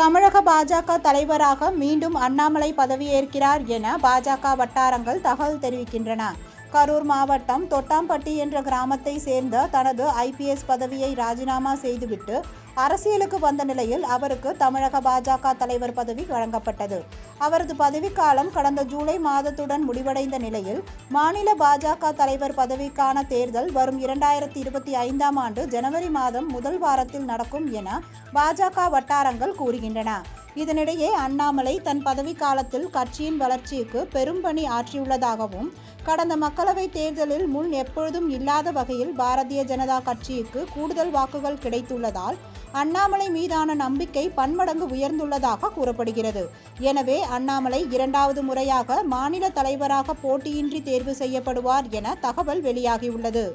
தமிழக பாஜக தலைவராக மீண்டும் அண்ணாமலை பதவியேற்கிறார் என பாஜக வட்டாரங்கள் தகவல் தெரிவிக்கின்றன. கரூர் மாவட்டம் தொட்டாம்பட்டி என்ற கிராமத்தை சேர்ந்த தனது ஐபிஎஸ் பதவியை ராஜினாமா செய்துவிட்டு அரசியலுக்கு வந்த நிலையில் அவருக்கு தமிழக பாஜக தலைவர் பதவி வழங்கப்பட்டது. அவரது பதவிக்காலம் கடந்த ஜூலை மாதத்துடன் முடிவடைந்த நிலையில் மாநில பாஜக தலைவர் பதவிக்கான தேர்தல் வரும் இரண்டாயிரத்தி இருபத்தி ஐந்தாம் ஆண்டு ஜனவரி மாதம் முதல் வாரத்தில் நடக்கும் என பாஜக வட்டாரங்கள் கூறுகின்றன. இதனிடையே அண்ணாமலை தன் பதவிக்காலத்தில் கட்சியின் வளர்ச்சிக்கு பெரும் பணி ஆற்றியுள்ளதாகவும் கடந்த மக்களவைத் தேர்தலில் முன் எப்பொழுதும் இல்லாத வகையில் பாரதிய ஜனதா கட்சிக்கு கூடுதல் வாக்குகள் கிடைத்துள்ளதால் அண்ணாமலை மீதான நம்பிக்கை பன்மடங்கு உயர்ந்துள்ளதாக கூறப்படுகிறது. எனவே அண்ணாமலை இரண்டாவது முறையாக மாநில தலைவராக போட்டியின்றி தேர்வு செய்யப்படுவார் என தகவல் வெளியாகியுள்ளது.